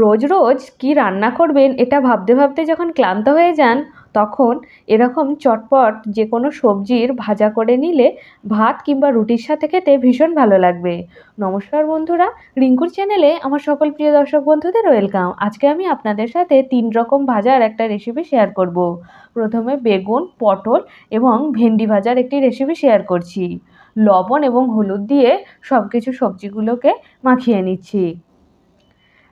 রোজ রোজ কী রান্না করবেন এটা ভাবতে ভাবতে যখন ক্লান্ত হয়ে যান, তখন এরকম চটপট যে কোনো সবজির ভাজা করে নিলে ভাত কিংবা রুটির সাথে খেতে ভীষণ ভালো লাগবে। নমস্কার বন্ধুরা, রিঙ্কুর চ্যানেলে আমার সকল প্রিয় দর্শক বন্ধুদের ওয়েলকাম। আজকে আমি আপনাদের সাথে তিন রকম ভাজার একটা রেসিপি শেয়ার করব। প্রথমে বেগুন, পটল এবং ভেন্ডি ভাজার একটি রেসিপি শেয়ার করছি। লবণ এবং হলুদ দিয়ে সব কিছু সবজিগুলোকে মাখিয়ে নিচ্ছি।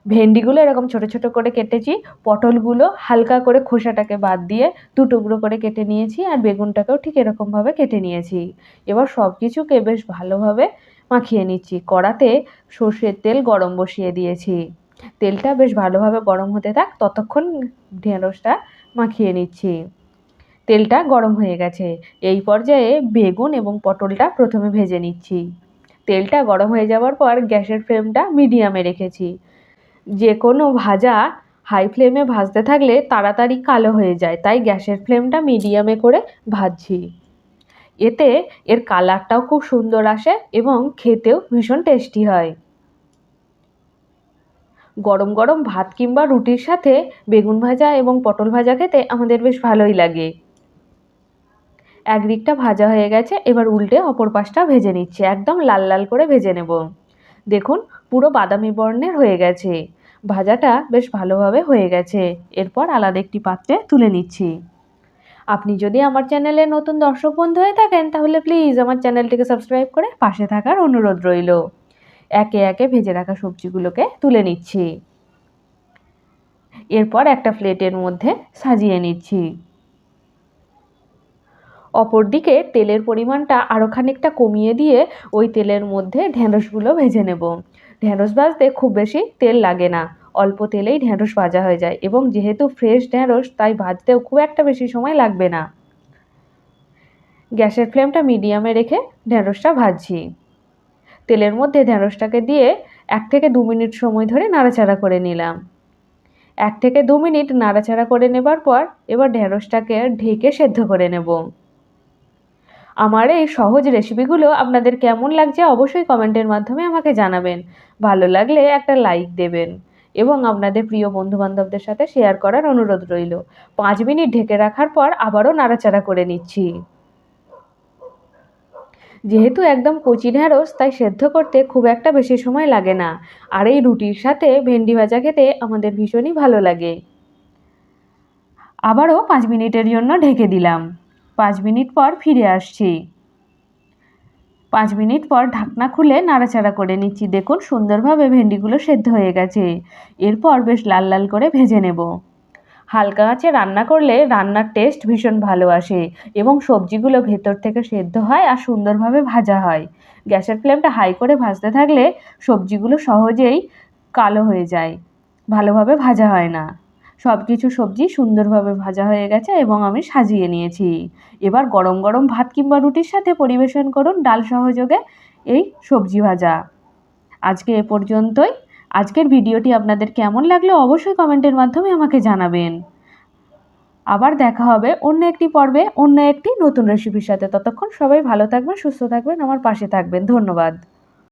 ভেন্ডিগুলো এরকম ছোট ছোট করে কেটেছি, পটলগুলো হালকা করে খোসাটাকে বাদ দিয়ে দু টুকরো করে কেটে নিয়েছি আর বেগুনটাকেও ঠিক এরকমভাবে কেটে নিয়েছি। এবার সব কিছুকে বেশ ভালোভাবে মাখিয়ে নিচ্ছি। কড়াতে সর্ষের তেল গরম বসিয়ে দিয়েছি। তেলটা বেশ ভালোভাবে গরম হতে থাক, ততক্ষণ ঢেঁড়সটা মাখিয়ে নিচ্ছি। তেলটা গরম হয়ে গেছে। এই পর্যায়ে বেগুন এবং পটলটা প্রথমে ভেজে নিচ্ছি। তেলটা গরম হয়ে যাওয়ার পর গ্যাসের ফ্লেমটা মিডিয়ামে রেখেছি। যে কোনো ভাজা হাই ফ্লেমে ভাজতে থাকলে তাড়াতাড়ি কালো হয়ে যায়, তাই গ্যাসের ফ্লেমটা মিডিয়ামে করে ভাজছি। এতে এর কালারটাও খুব সুন্দর আসে এবং খেতেও ভীষণ টেস্টি হয়। গরম গরম ভাত কিংবা রুটির সাথে বেগুন ভাজা এবং পটল ভাজা খেতে আমাদের বেশ ভালোই লাগে। একদিকটা ভাজা হয়ে গেছে, এবার উল্টে অপর পাশটা ভেজে নিচ্ছে, একদম লাল লাল করে ভেজে নেব। দেখুন, পুরো বাদামি বর্ণের হয়ে গেছে। ভাজাটা বেশ ভালোভাবে হয়ে গেছে। এরপর আলাদা একটি পাত্রে তুলে নিচ্ছি। আপনি যদি আমার চ্যানেলে নতুন দর্শক বন্ধু হয়ে থাকেন, তাহলে প্লিজ আমার চ্যানেলটিকে সাবস্ক্রাইব করে পাশে থাকার অনুরোধ রইল। একে একে ভেজে রাখা সবজিগুলোকে তুলে নিচ্ছি। এরপর একটা প্লেটের মধ্যে সাজিয়ে নিচ্ছি। অপরদিকে তেলের পরিমাণটা আরও খানিকটা কমিয়ে দিয়ে ওই তেলের মধ্যে ঢেঁড়সগুলো ভেজে নেব। ঢ্যাঁড়স ভাজতে খুব বেশি তেল লাগে না। অল্প তেলেই ঢ্যাঁড়স ভাজা হয়ে যায় এবং যেহেতু ফ্রেশ ঢ্যাঁড়স তাই ভাজতেও খুব একটা বেশি সময় লাগবে না। গ্যাসের ফ্লেমটা মিডিয়ামে রেখে ঢ্যাঁড়সটা ভাজছি। তেলের মধ্যে ঢ্যাঁড়সটাকে দিয়ে এক থেকে দু মিনিট সময় ধরে নাড়াচাড়া করে নিলাম। এক থেকে দু মিনিট নাড়াচাড়া করে নেবার পর এবার ঢ্যাঁড়সটাকে ঢেকে সেদ্ধ করে নেব। আমার এই সহজ রেসিপিগুলো আপনাদের কেমন লাগছে অবশ্যই কমেন্টের মাধ্যমে আমাকে জানাবেন। ভালো লাগলে একটা লাইক দেবেন এবং আপনাদের প্রিয় বন্ধুবান্ধবদের সাথে শেয়ার করার অনুরোধ রইল। পাঁচ মিনিট ঢেকে রাখার পর আবারও নাড়াচাড়া করে নিচ্ছি। যেহেতু একদম কচি ঢ্যাঁড়স তাই সেদ্ধ করতে খুব একটা বেশি সময় লাগে না। আর এই রুটির সাথে ভেন্ডি ভাজা খেতে আমাদের ভীষণই ভালো লাগে। আবারও পাঁচ মিনিটের জন্য ঢেকে দিলাম। পাঁচ মিনিট পর ফিরে আসছি। পাঁচ মিনিট পর ঢাকনা খুলে নাড়াচাড়া করে নিচ্ছি। দেখুন, সুন্দরভাবে ভেন্ডিগুলো সেদ্ধ হয়ে গেছে। এরপর বেশ লাল লাল করে ভেজে নেব। হালকা আঁচে রান্না করলে রান্নার টেস্ট ভীষণ ভালো আসে এবং সবজিগুলো ভেতর থেকে সেদ্ধ হয় আর সুন্দরভাবে ভাজা হয়। গ্যাসের ফ্লেমটা হাই করে ভাজতে থাকলে সবজিগুলো সহজেই কালো হয়ে যায়। ভালোভাবে ভাজা হয় না। সব কিছু সবজি সুন্দরভাবে ভাজা হয়ে গেছে এবং আমি সাজিয়ে নিয়েছি। এবার গরম গরম ভাত কিংবা রুটির সাথে পরিবেশন করুন ডাল সহযোগে এই সবজি ভাজা। আজকে এ পর্যন্তই। আজকের ভিডিওটি আপনাদের কেমন লাগল অবশ্যই কমেন্টের মাধ্যমে আমাকে জানাবেন। আবার দেখা হবে অন্য একটি পর্বে, অন্য একটি নতুন রেসিপির সাথে। ততক্ষণ সবাই ভালো থাকবেন, সুস্থ থাকবেন, আমার পাশে থাকবেন। ধন্যবাদ।